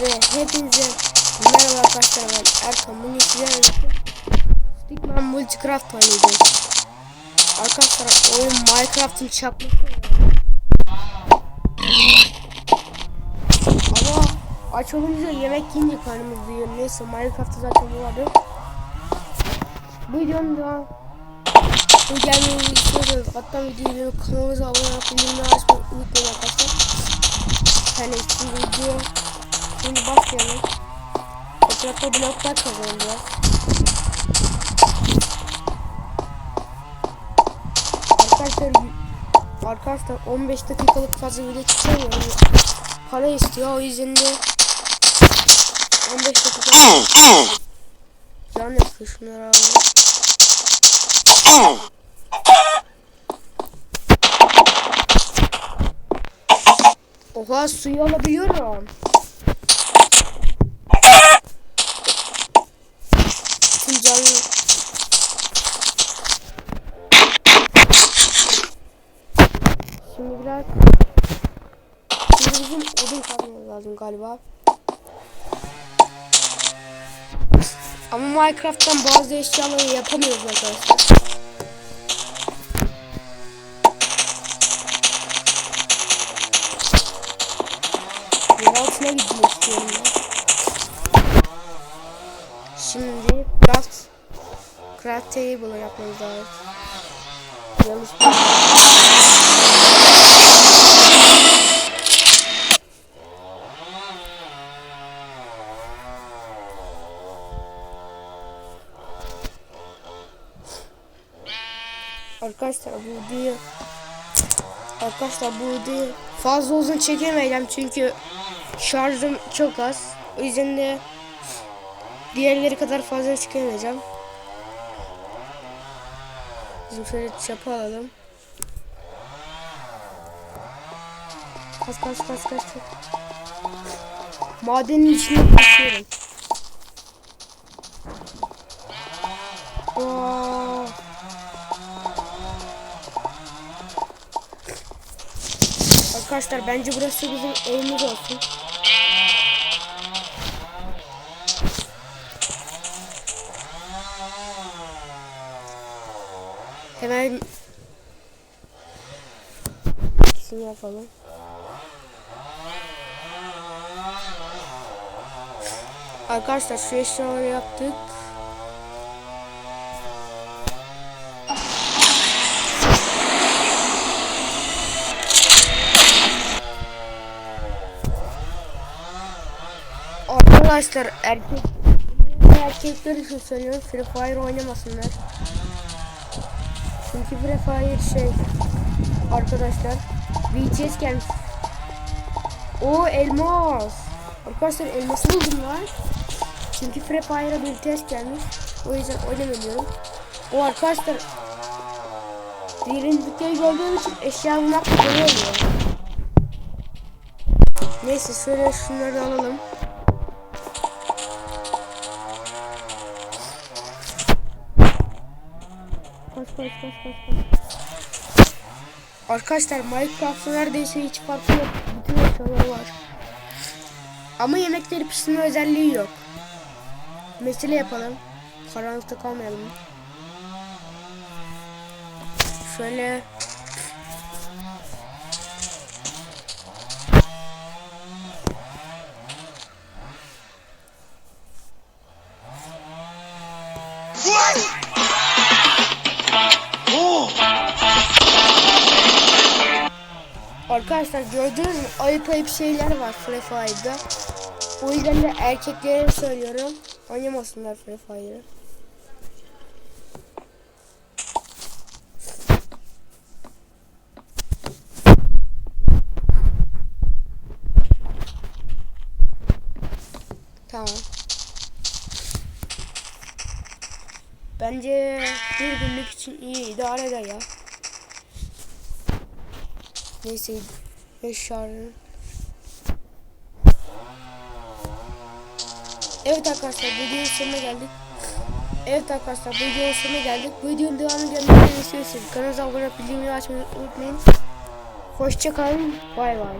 Ve hepinize merhaba arkadaşlar ben Erkan. Bugün sizlerle Stickman Multicraft oynayacağız. Arkadaşlar oyun Minecraft'ın çakması Ama aç olunca yemek yiyince karnımız duyuyor Neyse Minecraft'ta zaten bu vardı. Bu videonun da bu gelmeyi istiyorsanız hatta videoyu kanalımıza abone olup bildirimleri açmayı unutmayın arkadaşlar. Yani şimdi başlayalım. Etrafta bloklar kazanacağız. Arkadaşlar Arkadaşlar 15 dakikalık fazla video çekemiyorum. Para istiyor o yüzden de 15 dakika Can yapıyor şunları alalım. Oha suyu alabiliyorum. Tüm canlı. Şimdi biraz Şimdi bizim odun kazmamız lazım galiba. Ama Minecraft'tan bazı eşyaları yapamıyoruz arkadaşlar. Şimdi craft craft table yapmamız lazım. Yanlış bir Arkadaşlar bu değil. Arkadaşlar bu değil. Fazla uzun çekemeyeceğim çünkü şarjım çok az. O yüzden de diğerleri kadar fazla çekemeyeceğim. Bizim şöyle çapa alalım. Kas kas kas kas. Madenin içine. Aa. Arkadaşlar bence burası bizim evimiz olsun. Hemen ikisini yapalım. Arkadaşlar şu eşyaları yaptık. Arkadaşlar erkek erkekler için söylüyorum Free Fire oynamasınlar. Çünkü Free Fire şey arkadaşlar VTS gelmiş. O elmas. Arkadaşlar elması buldum lan. Çünkü Free Fire'a bir gelmiş. O yüzden oynamıyorum. O arkadaşlar Derinlikleri gördüğüm için eşya bulmak kolay oluyor. Neyse şöyle şunları alalım. Kaç kaç kaç kaç kaç. Arkadaşlar Minecraft'ta neredeyse hiç farkı yok. Bütün eşyaları var. Ama yemekleri pişirme özelliği yok. Mesele yapalım. Karanlıkta kalmayalım. Şöyle Arkadaşlar gördüğünüz gibi ayıp ayıp şeyler var Free Fire'da. O yüzden de erkeklere söylüyorum. Oynamasınlar Free Fire'ı. Tamam. Bence bir günlük için iyi idare eder ya. Neyse eşyaların. Evet arkadaşlar videonun sonuna geldik. Evet arkadaşlar videonun sonuna geldik. Videonun devamını gelmesini istiyorsanız kanalımıza abone olup bildirimleri açmayı unutmayın. Hoşçakalın. Bay bay.